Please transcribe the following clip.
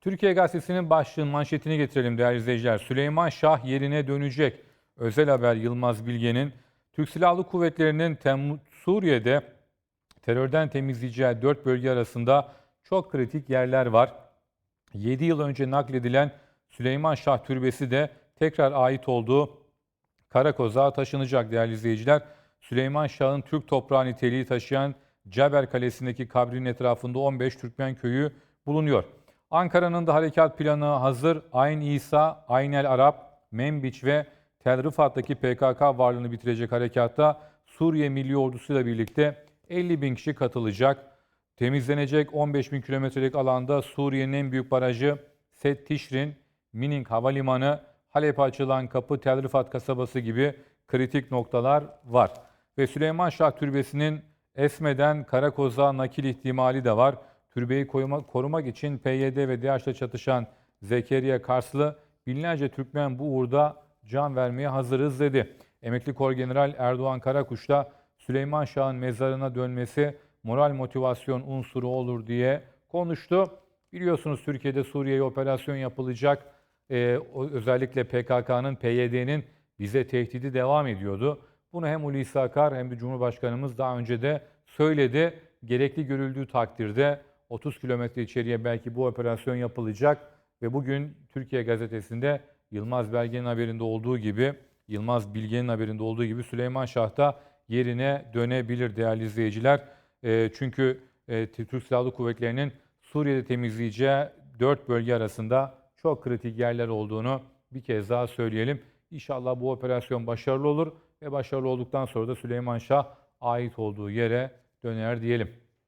Türkiye Gazetesi'nin başlığının manşetini getirelim değerli izleyiciler. Süleyman Şah yerine dönecek. Özel haber Yılmaz Bilge'nin Türk Silahlı Kuvvetleri'nin Tem- Suriye'de terörden temizleyeceği dört bölge arasında çok kritik yerler var. 7 yıl önce nakledilen Süleyman Şah Türbesi de tekrar ait olduğu Karakoz'a taşınacak değerli izleyiciler. Süleyman Şah'ın Türk toprağı niteliği taşıyan Caber Kalesi'ndeki kabrinin etrafında 15 Türkmen köyü bulunuyor. Ankara'nın da harekat planı hazır. Ayn İsa, Ayn el Arap, Membiç ve Tel Rıfat'taki PKK varlığını bitirecek harekatta Suriye Milli Ordusu'yla birlikte 50 bin kişi katılacak. Temizlenecek 15 bin kilometrelik alanda Suriye'nin en büyük barajı Set Tişrin, Mining Havalimanı, Halep'e açılan kapı Tel Rifat kasabası gibi kritik noktalar var. Ve Süleyman Şah Türbesi'nin Esme'den Karakoz'a nakil ihtimali de var. Türbeyi koyma- korumak için PYD ve DAEŞ'le çatışan Zekeriya Karslı binlerce Türkmen bu uğurda can vermeye hazırız dedi. Emekli Kor General Erdoğan Karakuş da Süleyman Şah'ın mezarına dönmesi moral motivasyon unsuru olur diye konuştu. Biliyorsunuz Türkiye'de Suriye'ye operasyon yapılacak. Ee, özellikle PKK'nın, PYD'nin bize tehdidi devam ediyordu. Bunu hem Hulusi Akar hem de Cumhurbaşkanımız daha önce de söyledi. Gerekli görüldüğü takdirde 30 kilometre içeriye belki bu operasyon yapılacak ve bugün Türkiye Gazetesi'nde Yılmaz Belge'nin haberinde olduğu gibi, Yılmaz Bilge'nin haberinde olduğu gibi Süleyman Şah da yerine dönebilir değerli izleyiciler. E, çünkü e, Türk Silahlı Kuvvetleri'nin Suriye'de temizleyeceği dört bölge arasında çok kritik yerler olduğunu bir kez daha söyleyelim. İnşallah bu operasyon başarılı olur ve başarılı olduktan sonra da Süleyman Şah ait olduğu yere döner diyelim.